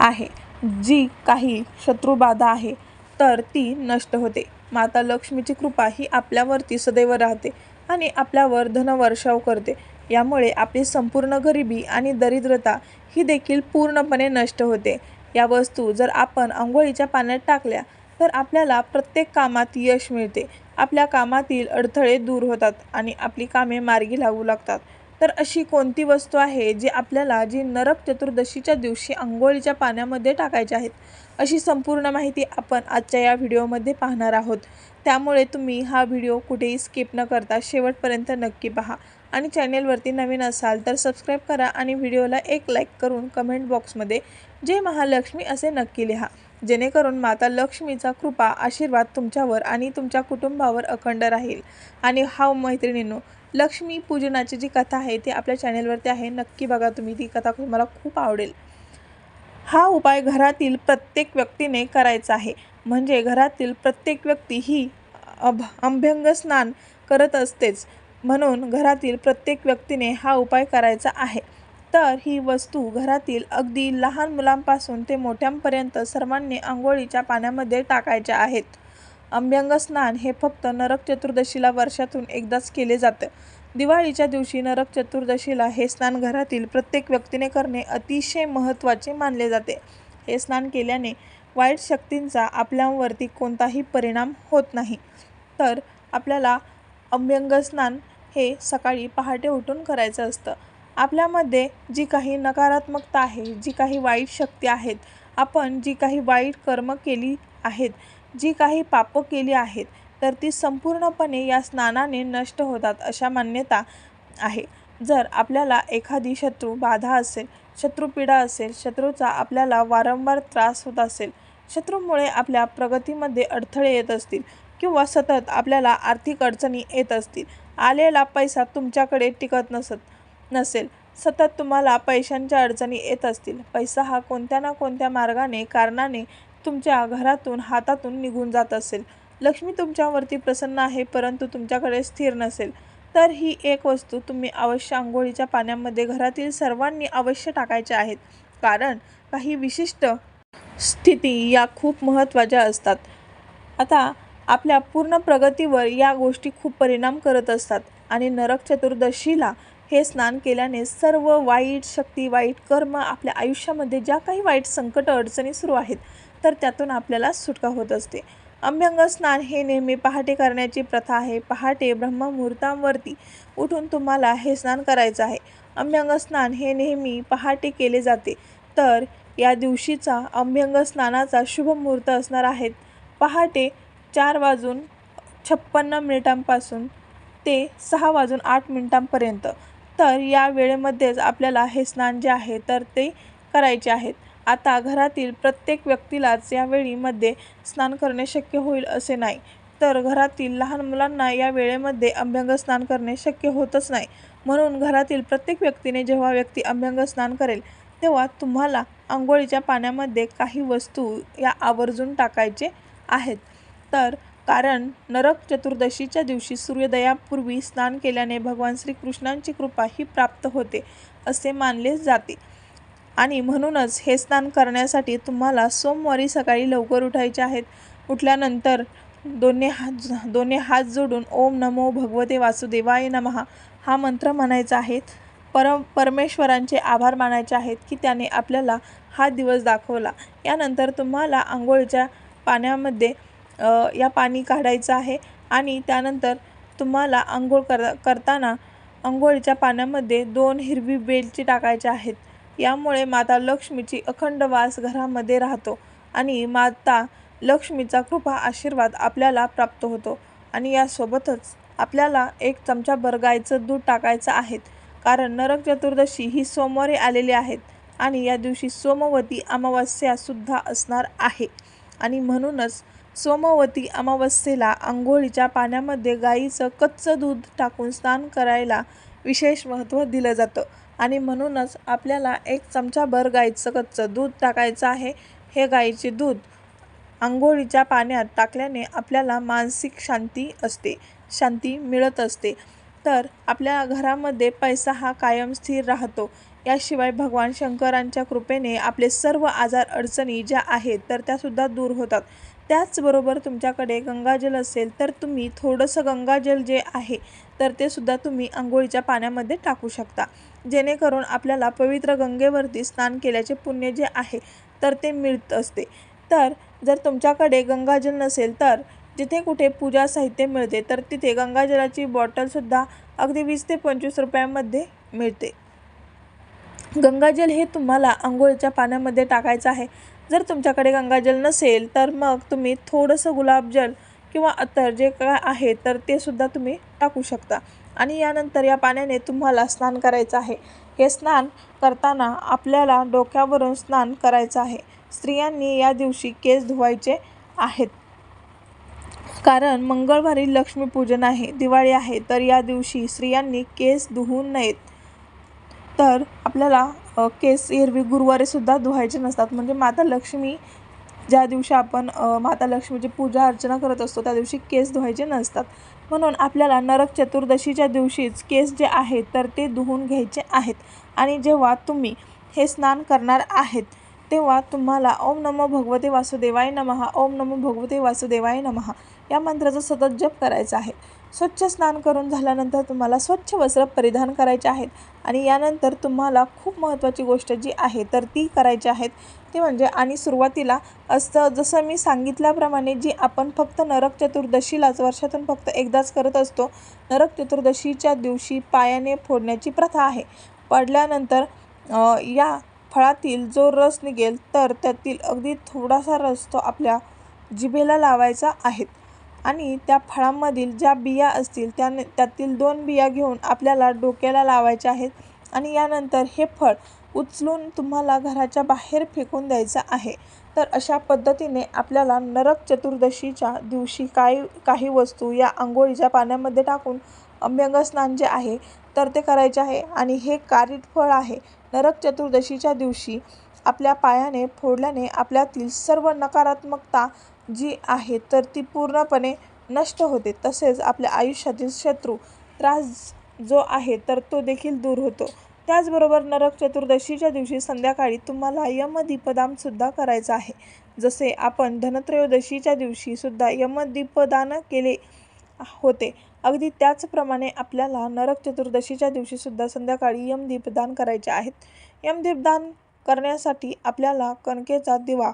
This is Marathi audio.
आहे. जी काही शत्रुबाधा आहे तर ती नष्ट होते. माता लक्ष्मीची कृपा ही आपल्यावरती सदैव राहते आणि आपल्यावर धनवर्षाव करते. यामुळे आपली संपूर्ण गरिबी आणि दरिद्रता ही देखील पूर्णपणे नष्ट होते. या वस्तू जर आपण आंघोळीच्या पाण्यात टाकल्या तर आपल्याला प्रत्येक कामात यश मिळते. आपल्या कामातील अडथळे दूर होतात आणि आपली कामे मार्गी लागू लागतात. तर अशी कोणती वस्तू आहे जी आपल्याला जी नरक चतुर्दशीच्या दिवशी आंघोळीच्या पाण्यामध्ये टाकायची आहेत? अशी संपूर्ण माहिती आपण आजच्या या व्हिडिओमध्ये पाहणार आहोत. त्यामुळे तुम्ही हा व्हिडिओ कुठेही स्किप न करता शेवटपर्यंत नक्की पहा. आणि चॅनेलवरती नवीन असाल तर सबस्क्राईब करा आणि व्हिडिओला एक लाईक करून कमेंट बॉक्समध्ये जय महालक्ष्मी असे नक्की लिहा. जेणेकरून माता लक्ष्मीचा कृपा आशीर्वाद तुमच्यावर आणि तुमच्या कुटुंबावर अखंड राहील. आणि हा मैत्रिणींनो लक्ष्मी पूजनाची जी कथा आहे ती आपल्या चॅनेलवरती आहे. नक्की बघा तुम्ही. ती कथा तुम्हाला खूप आवडेल. हा उपाय घरातील प्रत्येक व्यक्तीने करायचा आहे. म्हणजे घरातील प्रत्येक व्यक्ती ही अभ अभ्यंग स्नान करत असतेच. म्हणून घरातील प्रत्येक व्यक्तीने हा उपाय करायचा आहे. तर ही वस्तू घरातील अगदी लहान मुलांपासून ते मोठ्यांपर्यंत सर्वांनी आंघोळीच्या पाण्यामध्ये टाकायच्या आहेत. अभ्यंग स्नान हे फक्त नरक चतुर्दशीला वर्षातून एकदाच केले जातं. दिवाळीच्या दिवशी नरक चतुर्दशीला हे स्नान घरातील प्रत्येक व्यक्तीने करणे अतिशय महत्त्वाचे मानले जाते. हे स्नान केल्याने वाईट शक्तींचा आपल्यावरती कोणताही परिणाम होत नाही. तर आपल्याला अभ्यंग स्नान हे सकाळी पहाटे उठून करायचं असतं. आपल्यामध्ये जी काही नकारात्मकता आहे जी काही वाईट शक्ती आहेत आपण जी काही वाईट कर्म केली आहेत जी काही पापं केली आहेत तर ती संपूर्णपणे या स्नानाने नष्ट होतात अशा मान्यता आहे. जर आपल्याला एखादी शत्रू बाधा असेल शत्रुपीडा असेल शत्रूचा आपल्याला वारंवार त्रास होत असेल शत्रूमुळे आपल्या प्रगतीमध्ये अडथळे येत असतील किंवा सतत आपल्याला आर्थिक अडचणी येत असतील आलेला पैसा तुमच्याकडे टिकत नसत नसेल सतत तुम्हाला पैशांच्या अडचणी येत असतील पैसा हा कोणत्या ना कोणत्या मार्गाने कारणाने तुमच्या घरातून हातातून निघून जात असेल. लक्ष्मी तुमच्यावरती प्रसन्न आहे परंतु तुमच्याकडे स्थिर नसेल. तर ही एक वस्तू तुम्ही अवश्य आंघोळीच्या पाण्यामध्ये घरातील सर्वांनी अवश्य टाकायच्या आहेत. कारण काही विशिष्ट स्थिती या खूप महत्त्वाच्या असतात. आता आपल्या पूर्ण प्रगतीवर या गोष्टी खूप परिणाम करत असतात आणि नरक चतुर्दशीला हे स्नान केल्याने सर्व वाईट शक्ती वाईट कर्म आपल्या आयुष्यामध्ये ज्या काही वाईट संकट अडचणी सुरू आहेत तर त्यातून आपल्याला सुटका होत असते. अभ्यंग स्नान हे नेहमी पहाटे करण्याची प्रथा आहे. पहाटे ब्रह्ममुहूर्तांवरती उठून तुम्हाला हे स्नान करायचं आहे. अभ्यंग स्नान हे नेहमी पहाटे केले जाते. तर या दिवशीचा अभ्यंग स्नानाचा शुभ मुहूर्त असणार आहेत पहाटे चार वाजून छप्पन्न मिनिटांपासून ते सहा वाजून आठ मिनिटांपर्यंत. तर या वेळेमध्येच आपल्याला हे स्नान जे आहे तर ते करायचे आहेत. आता घरातील प्रत्येक व्यक्तीलाच या वेळीमध्ये स्नान करणे शक्य होईल असे नाही. तर घरातील लहान मुलांना या वेळेमध्ये अभ्यंग स्नान करणे शक्य होतच नाही. म्हणून घरातील प्रत्येक व्यक्तीने जेव्हा व्यक्ती अभ्यंग स्नान करेल तेव्हा तुम्हाला आंघोळीच्या पाण्यामध्ये काही वस्तू या आवर्जून टाकायचे आहेत. तर कारण नरक चतुर्दशीच्या दिवशी सूर्योदयापूर्वी स्नान केल्याने भगवान श्रीकृष्णांची कृपा ही प्राप्त होते असे मानले जाते. आणि म्हणूनच हे स्नान करण्यासाठी तुम्हाला सोमवारी सकाळी लवकर उठायचे आहेत. उठल्यानंतर दोन्ही हात दोन्ही हात जोडून ओम नमो भगवते वासुदेवाय नमहा हा मंत्र म्हणायचा आहे. परम परमेश्वरांचे आभार मानायचे आहेत की त्याने आपल्याला हा दिवस दाखवला. यानंतर तुम्हाला आंघोळीच्या पाण्यामध्ये या पाणी काढायचं आहे आणि त्यानंतर तुम्हाला आंघोळ कर करताना आंघोळीच्या पाण्यामध्ये दोन हिरवी बेलची टाकायचे आहेत. यामुळे माता लक्ष्मीची अखंड वास घरामध्ये राहतो आणि माता लक्ष्मीचा कृपा आशीर्वाद आपल्याला प्राप्त होतो. आणि यासोबतच आपल्याला एक चमचाभर गाईचं दूध टाकायचं आहे. कारण नरक चतुर्दशी ही सोमवारी आलेली आहेत आणि या दिवशी सोमवती अमावस्यासुद्धा असणार आहे. आणि म्हणूनच सोमवती अमावस्येला आंघोळीच्या पाण्यामध्ये गाईचं कच्चं दूध टाकून स्नान करायला विशेष महत्त्व दिलं जातं. आणि म्हणूनच आपल्याला एक चमचाभर गाईचं कच्चं दूध टाकायचं आहे. हे गाईचे दूध आंघोळीच्या पाण्यात टाकल्याने आपल्याला मानसिक शांती असते शांती मिळत असते. तर आपल्या घरामध्ये पैसा हा कायम स्थिर राहतो. याशिवाय भगवान शंकरांच्या कृपेने आपले सर्व आजार अडचणी ज्या आहेत तर त्यासुद्धा दूर होतात. त्याचबरोबर तुमच्याकडे गंगाजल असेल तर तुम्ही थोडंसं गंगाजल जे आहे तर ते सुद्धा तुम्ही आंघोळीच्या पाण्यामध्ये टाकू शकता. जेणेकरून आपल्याला पवित्र गंगेवरती स्नान केल्याचे पुण्य जे आहे तर ते मिळत असते. तर जर तुमच्याकडे गंगाजल नसेल तर जिथे कुठे पूजा साहित्य मिळते तर तिथे गंगाजलाची बॉटलसुद्धा अगदी वीस ते पंचवीस रुपयामध्ये मिळते. गंगाजल हे तुम्हाला आंघोळीच्या पाण्यामध्ये टाकायचं आहे. जर तुमच्याकडे गंगाजल नसेल तर मग तुम्ही थोडंसं गुलाबजल किंवा अत्तर जे काय आहे तर ते सुद्धा तुम्ही टाकू शकता. आणि यानंतर या पाण्याने तुम्हाला स्नान करायचं आहे. हे स्नान करताना आपल्याला डोक्यावरून स्नान करायचं आहे. स्त्रियांनी या दिवशी केस धुवायचे आहेत. कारण मंगळवारी लक्ष्मीपूजन आहे दिवाळी आहे तर या दिवशी स्त्रियांनी केस धुवू नयेत. तर आपल्याला केस एरवी गुरुवारी सुद्धा धुवायचे नसतात. म्हणजे माता लक्ष्मी ज्या दिवशी आपण माता लक्ष्मीची पूजा अर्चना करत असतो त्या दिवशी केस धुवायचे नसतात. म्हणून आपल्याला नरक चतुर्दशीच्या दिवशीच केस जे आहेत तर ते धुवून घ्यायचे आहेत. आणि जेव्हा तुम्ही हे स्नान करणार आहेत तेव्हा तुम्हाला ओम नमो भगवते वासुदेवाय नमः ओम नमो भगवते वासुदेवाय नमः या मंत्राचा सतत जप करायचा आहे. स्वच्छ स्नान करून झाल्यानंतर तुम्हाला स्वच्छ वस्त्र परिधान करायचे आहेत आणि यानंतर तुम्हाला खूप महत्त्वाची गोष्ट जी आहे तर ती करायची आहेत. ती म्हणजे आणि सुरुवातीला असतं जसं मी सांगितल्याप्रमाणे जी आपण फक्त नरक चतुर्दशीलाच वर्षातून फक्त एकदाच करत असतो नरक चतुर्दशीच्या दिवशी पायाने फोडण्याची प्रथा आहे. पडल्यानंतर या फळातील जो रस निघेल तर त्यातील अगदी थोडासा रस तो आपल्या जिभेला लावायचा आहे. आणि त्या फळांमधील ज्या बिया असतील त्याने त्यातील दोन बिया घेऊन आपल्याला डोक्याला लावायच्या आहेत. आणि यानंतर हे फळ उचलून तुम्हाला घराच्या बाहेर फेकून द्यायचं आहे. तर अशा पद्धतीने आपल्याला नरक चतुर्दशीच्या दिवशी काही काही वस्तू या आंघोळीच्या पाण्यामध्ये टाकून अभ्यंगस्नान जे आहे तर ते करायचे आहे. आणि हे कारिट फळ आहे. नरक चतुर्दशीच्या दिवशी आपल्या पायाने फोडल्याने आपल्यातील सर्व नकारात्मकता जी आहे तर ती पूर्णपणे नष्ट होते. तसेच आपल्या आयुष्यातील शत्रू त्रास जो आहे तर तो देखील दूर होतो. त्याचबरोबर नरक चतुर्दशीच्या दिवशी संध्याकाळी तुम्हाला यमदीपदानसुद्धा करायचं आहे. जसे आपण धनत्रयोदशीच्या दिवशीसुद्धा यमदीपदान केले होते अगदी त्याचप्रमाणे आपल्याला नरक चतुर्दशीच्या दिवशीसुद्धा संध्याकाळी यमदीपदान करायचे आहेत. यमदीपदान करण्यासाठी आपल्याला कणकेचा दिवा